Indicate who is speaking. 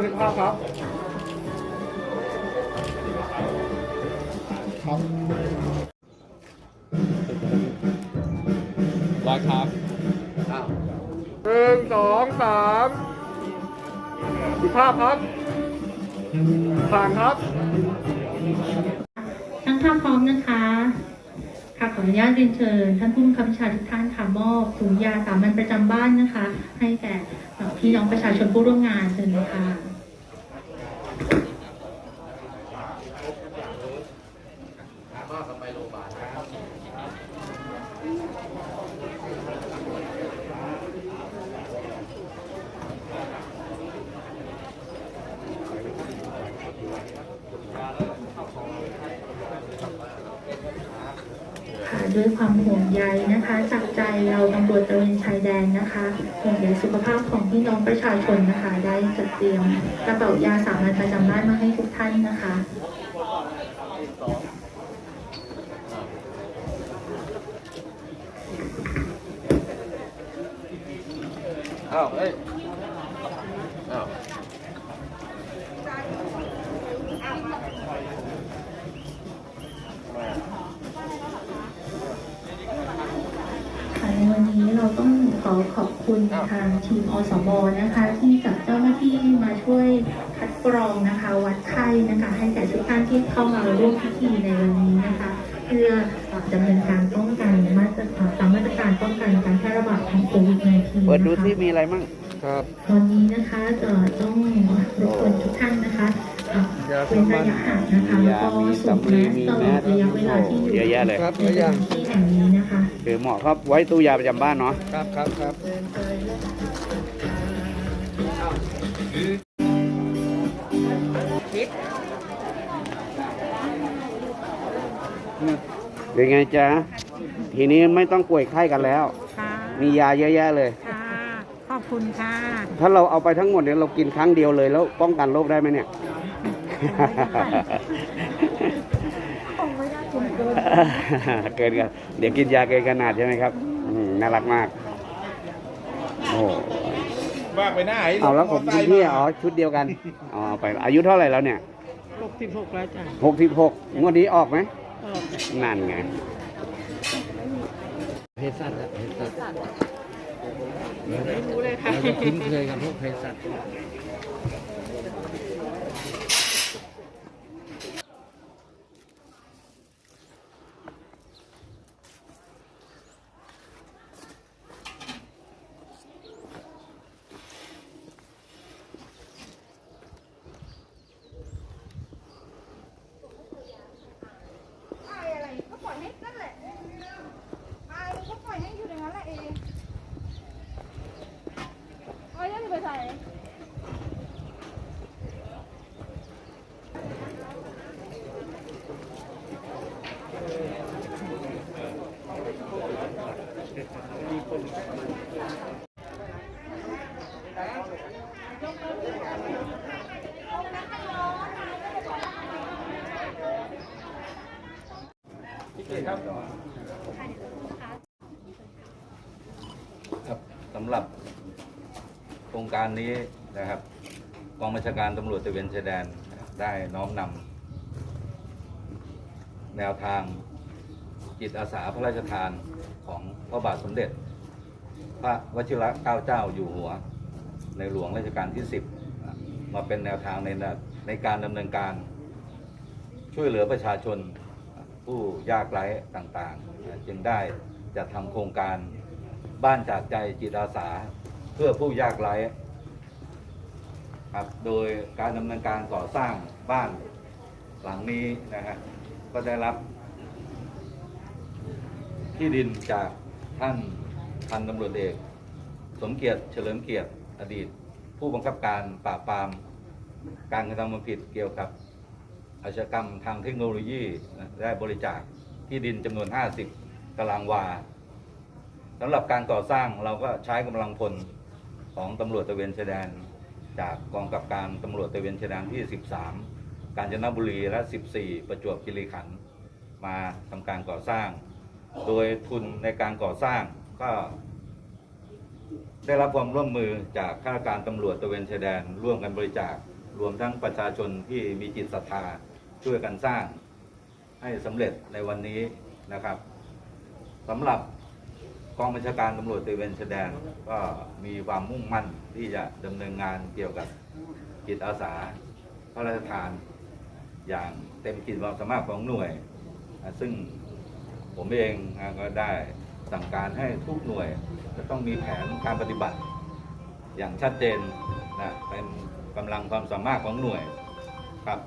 Speaker 1: บั
Speaker 2: น
Speaker 1: ทึกภาพครับครับ
Speaker 3: ร้อยครับ
Speaker 1: หนึ่งสองสามอีกภาพครับ ผ่านครับ
Speaker 4: ทั้งภาพพร้อมนะคะ ค่ะขออนุญาตเรียนเชิญ ท่านผู้บังคับบัญชาทุกท่านค่ะมอบถุงยาสามัญประจำบ้านนะคะ ให้แก่เอ่อพี่น้องประชาชนผู้ร่วมงานเชิญเลยค่ะ ค่ะด้วยความห่วงใยนะคะจากใจเราตำรวจตระเวนชายแดนนะคะห่วงใยสุขภาพของพี่น้องประชาชนนะคะ ได้จัดเตรียมกระเป๋ายาสามัญประจำบ้านมาให้ทุกท่านนะคะ
Speaker 3: อ้าวเฮ้ยอ้าว
Speaker 4: ค่ะในวันนี้เราต้องขอขอบคุณทางทีมอสมนะคะ ที่จัดเจ้าหน้าที่มาช่วยคัดกรองนะคะวัดไข้ นะคะ ให้แก่ทุกท่านที่เข้ามาร่วมพิธีในวันนี้นะคะ เพื่อเอ่อดำเนินการป้องกันมาตรเอ่อตามมาตรการป้องกันการแพร่ระบาดของโควิด -19
Speaker 3: เปิดดู
Speaker 4: นะคะ
Speaker 3: ที่มีอะไรมั่ง
Speaker 1: ครับ
Speaker 4: ตอนนี้นะคะเอ่อต้องรบกวนทุกท่านนะคะเอ่อเว้นระยะห่างนะคะแล้วก็สวมแมสตลอดระยะเวลาที่อยู่
Speaker 3: เยอะแยะเลย
Speaker 1: ครับ
Speaker 4: ในสถานที่แห่งนี้นะคะ
Speaker 3: คือเหมาะครับไว้ตู้ยาประจำบ้านเนาะ
Speaker 1: ครับครับครับ
Speaker 3: เป็นไงจ๊ะ ทีนี้ไม่ต้องป่วยไข้กันแล้ว
Speaker 2: ค่ะ
Speaker 3: มียาเยอะแยะเลย
Speaker 2: ค่ะขอบคุณค่ะ
Speaker 3: ถ้าเราเอาไปทั้งหมดเนี่ยเรากินครั้งเดียวเลยแล้วป้องกันโรคได้ไหมเนี่ยเกินกัน เดี๋ยวกินยาเกินขนาดใช่ไหมครับอืมน่ารักมาก โอ้
Speaker 5: ว่าไปหน้าไอ้
Speaker 3: เอาแล้วผม
Speaker 5: มอ
Speaker 3: กิน
Speaker 5: ไซค์
Speaker 3: ที่
Speaker 5: มา
Speaker 3: อ๋อชุดเดียวกัน อ๋อไปอายุเท่าไหร่แล้วเนี่ย
Speaker 2: หกสิบหกแล้วจ้ะ
Speaker 3: หกสิบหกงวดนี้ออกไหม
Speaker 2: เออ
Speaker 3: นั่นไง
Speaker 6: เภสัชอะเภสัช
Speaker 2: ไม่รู้เลยค่ะ
Speaker 6: เราจะคุ้นเคยกับพวกเภสัช
Speaker 7: อายอะไรก็ปล่อยให้นั่นแหละอายก็ปล่อยให้อยู่อย่างนั้นแหละเองเอายังไปใส่
Speaker 8: ครับสำหรับโครงการนี้นะครับ กองบัญชาการตำรวจตะเวนชายแดนได้น้อมนำแนวทางจิตอาสาพระราชทาน ของพระบาทสมเด็จ พระวชิระเกล้าเจ้าอยู่หัว ในหลวงรัชกาลที่ 10 มาเป็นแนวทางในในการดำเนินการ ช่วยเหลือประชาชนผู้ยากไร้ต่างๆ จึงได้จัดทำโครงการบ้านจากใจจิตอาสาเพื่อผู้ยากไร้ครับโดยการดำเนินการก่อสร้างบ้านหลังนี้นะฮะก็ได้รับ ที่ดินจากท่านพันตำรวจเอกสมเกียรติเฉลิมเกียรติอดีต ผู้บังคับการปราบปราม การกระทำความผิดเกี่ยวกับอาชญากรรมทางเทคโนโลยีนะได้บริจาคที่ดินจำนวน 50 ตารางวาสำหรับการก่อสร้างเราก็ใช้กำลังพลของตำรวจตะเวนชายแดน จากกองกับการตำรวจตะเวนชายแดนที่ 13 กาญจนบุรีและ 14 ประจวบคีรีขันธ์มาทำการก่อสร้าง โดยทุนในการก่อสร้างก็ได้รับความร่วมมือจากข้าราชการตำรวจตระเวนชายแดน ร่วมกันบริจาค รวมทั้งประชาชนที่มีจิตศรัทธาช่วยกันสร้างให้สำเร็จในวันนี้นะครับสำหรับกองบัญชาการตำรวจตระเวนชายแดนก็มีความมุ่งมั่นที่จะดำเนินงานเกี่ยวกับจิตอาสาพระราชทาน อย่างเต็มขีดความสามารถของหน่วย ซึ่ง ผมเองก็ได้สั่งการให้ทุกหน่วย จะต้องมีแผนการปฏิบัติ อย่างชัดเจนนะเป็นกำลังความสามารถของหน่วยครับ